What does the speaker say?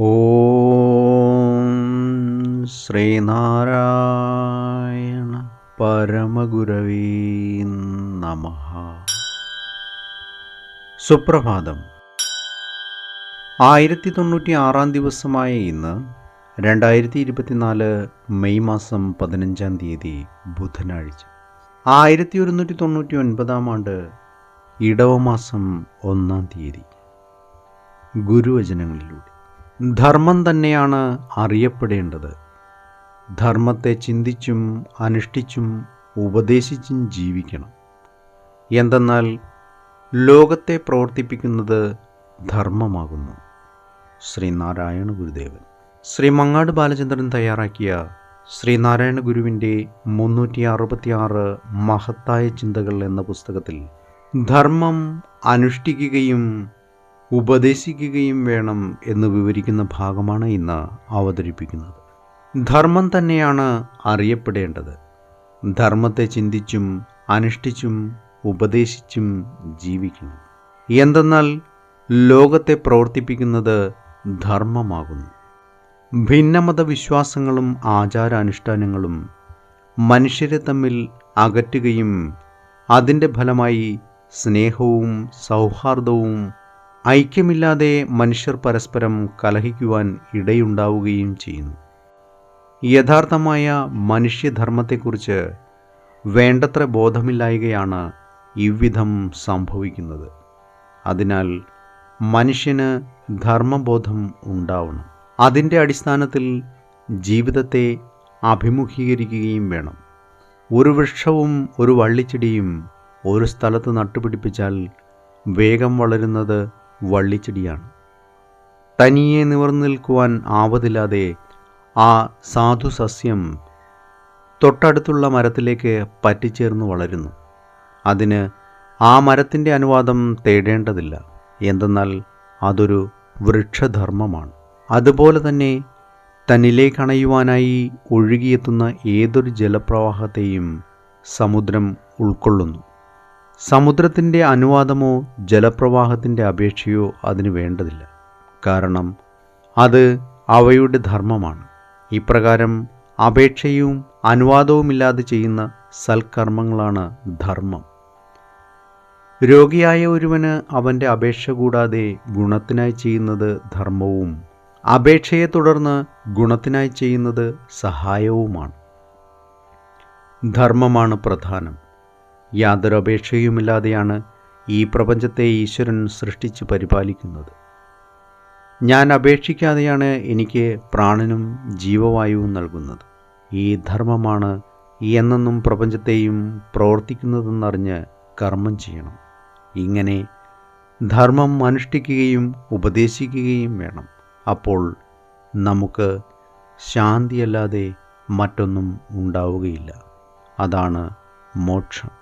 ഓം ശ്രീനാരായണ പരമഗുരവീ നമ. സുപ്രഭാതം. ആയിരത്തി തൊണ്ണൂറ്റി ആറാം ദിവസമായ ഇന്ന് രണ്ടായിരത്തി ഇരുപത്തിനാല് മെയ് മാസം പതിനഞ്ചാം തീയതി ബുധനാഴ്ച. ആയിരത്തി ഒരുന്നൂറ്റി തൊണ്ണൂറ്റി ഒൻപതാം ആണ്ട് ഇടവമാസം ഒന്നാം തീയതി. ഗുരുവചനങ്ങളിലൂടെ. ധർമ്മം തന്നെയാണ് അറിയപ്പെടേണ്ടത്. ധർമ്മത്തെ ചിന്തിച്ചും അനുഷ്ഠിച്ചും ഉപദേശിച്ചും ജീവിക്കണം. എന്തെന്നാൽ ലോകത്തെ പ്രവർത്തിപ്പിക്കുന്നത് ധർമ്മമാകുന്നു. ശ്രീനാരായണ ഗുരുദേവൻ. ശ്രീ മങ്ങാട് ബാലചന്ദ്രൻ തയ്യാറാക്കിയ ശ്രീനാരായണ ഗുരുവിന്റെ മുന്നൂറ്റി അറുപത്തിയാറ് മഹത്തായ ചിന്തകൾ എന്ന പുസ്തകത്തിൽ ധർമ്മം അനുഷ്ഠിക്കുകയും ഉപദേശിക്കുകയും വേണം എന്ന് വിവരിക്കുന്ന ഭാഗമാണ് ഇന്ന് അവതരിപ്പിക്കുന്നത്. ധർമ്മം തന്നെയാണ് അറിയപ്പെടേണ്ടത്. ധർമ്മത്തെ ചിന്തിച്ചും അനുഷ്ഠിച്ചും ഉപദേശിച്ചും ജീവിക്കണം. എന്തെന്നാൽ ലോകത്തെ പ്രവർത്തിപ്പിക്കുന്നത് ധർമ്മമാകുന്നു. ഭിന്നമത വിശ്വാസങ്ങളും ആചാരാനുഷ്ഠാനങ്ങളും മനുഷ്യരെ തമ്മിൽ അകറ്റുകയും അതിന്റെ ഫലമായി സ്നേഹവും സൗഹാർദ്ദവും ഐക്യമില്ലാതെ മനുഷ്യർ പരസ്പരം കലഹിക്കുവാൻ ഇടയുണ്ടാവുകയും ചെയ്യുന്നു. യഥാർത്ഥമായ മനുഷ്യധർമ്മത്തെക്കുറിച്ച് വേണ്ടത്ര ബോധമില്ലായകയാണ് ഇவ்விധം സംഭവിക്കുന്നത്. അതിനാൽ മനുഷ്യന് ധർമ്മബോധം ഉണ്ടാവണം. അതിന്റെ അടിസ്ഥാനത്തിൽ ജീവിതത്തെ അഭിമുഖീകരിക്കുകയും വേണം. ഒരു വൃക്ഷവും ഒരു വള്ളിച്ചെടിയും ഒരു സ്ഥലത്ത് നട്ടുപിടിപ്പിച്ചാൽ വേഗം വളരുന്നത് വള്ളിച്ചെടിയാണ്. തനിയെ നിവർന്നു നിൽക്കുവാൻ ആവതില്ലാതെ ആ സാധു സസ്യം തൊട്ടടുത്തുള്ള മരത്തിലേക്ക് പറ്റിച്ചേർന്ന് വളരുന്നു. അതിന് ആ മരത്തിന്റെ അനുവാദം തേടേണ്ടതില്ല. എന്തെന്നാൽ അതൊരു വൃക്ഷധർമ്മമാണ്. അതുപോലെ തന്നെ തന്നിലേക്കണയുവാനായി ഒഴുകിയെത്തുന്ന ഏതൊരു ജലപ്രവാഹത്തെയും സമുദ്രം ഉൾക്കൊള്ളുന്നു. സമുദ്രത്തിന്റെ അനുവാദമോ ജലപ്രവാഹത്തിന്റെ അപേക്ഷയോ അതിന് വേണ്ടതില്ല. കാരണം അത് അവയുടെ ധർമ്മമാണ്. ഇപ്രകാരം അപേക്ഷയും അനുവാദവുമില്ലാതെ ചെയ്യുന്ന സൽക്കർമ്മങ്ങളാണ് ധർമ്മം. രോഗിയായ ഒരുവന് അവന്റെ അപേക്ഷ കൂടാതെ ഗുണത്തിനായി ചെയ്യുന്നത് ധർമ്മവും അപേക്ഷയെ തുടർന്ന് ഗുണത്തിനായി ചെയ്യുന്നത് സഹായവുമാണ്. ധർമ്മമാണ് പ്രധാനം. യാതൊരു അപേക്ഷയുമില്ലാതെയാണ് ഈ പ്രപഞ്ചത്തെ ഈശ്വരൻ സൃഷ്ടിച്ച് പരിപാലിക്കുന്നത്. ഞാൻ അപേക്ഷിക്കാതെയാണ് എനിക്ക് പ്രാണനും ജീവവായുവും നൽകുന്നത്. ഈ ധർമ്മമാണ് എന്നെന്നും പ്രപഞ്ചത്തെയും പ്രവർത്തിക്കുന്നതെന്നറിഞ്ഞ് കർമ്മം ചെയ്യണം. ഇങ്ങനെ ധർമ്മം അനുഷ്ഠിക്കുകയും ഉപദേശിക്കുകയും വേണം. അപ്പോൾ നമുക്ക് ശാന്തിയല്ലാതെ മറ്റൊന്നും ഉണ്ടാവുകയില്ല. അതാണ് മോക്ഷം.